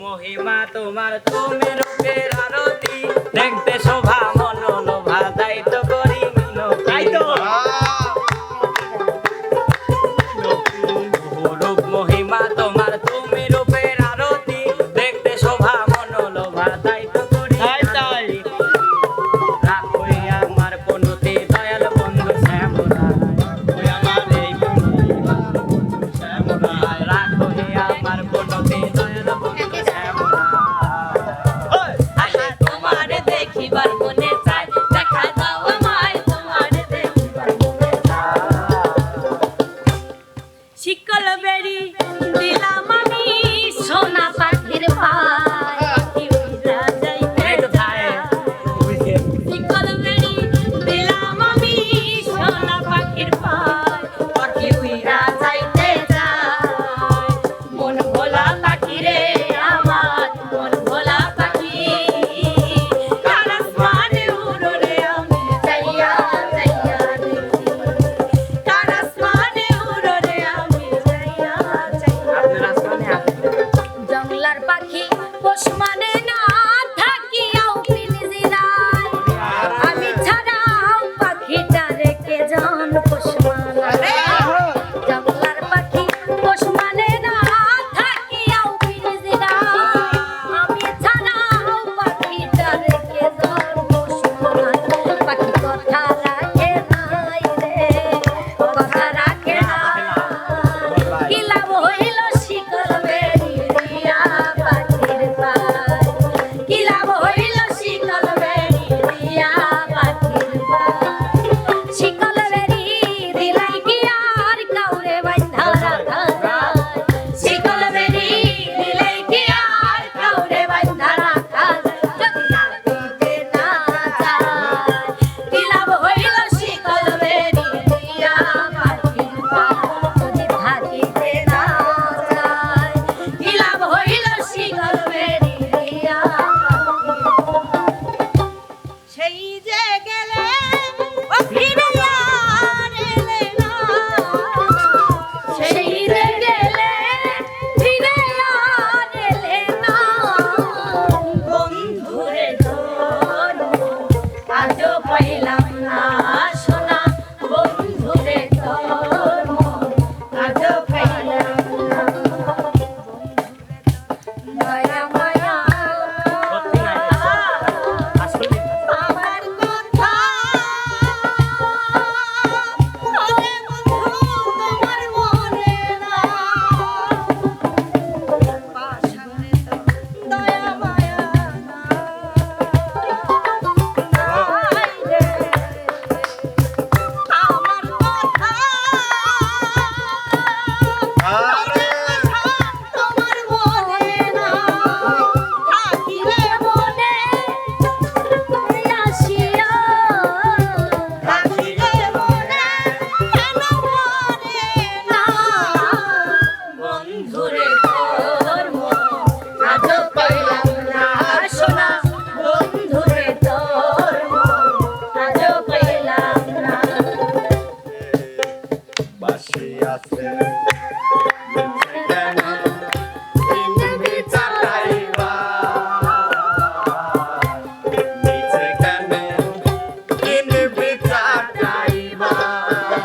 মহিমা তোমার তুমি রূপের আরতি। দেখতে সব এই যে বাসি আছে।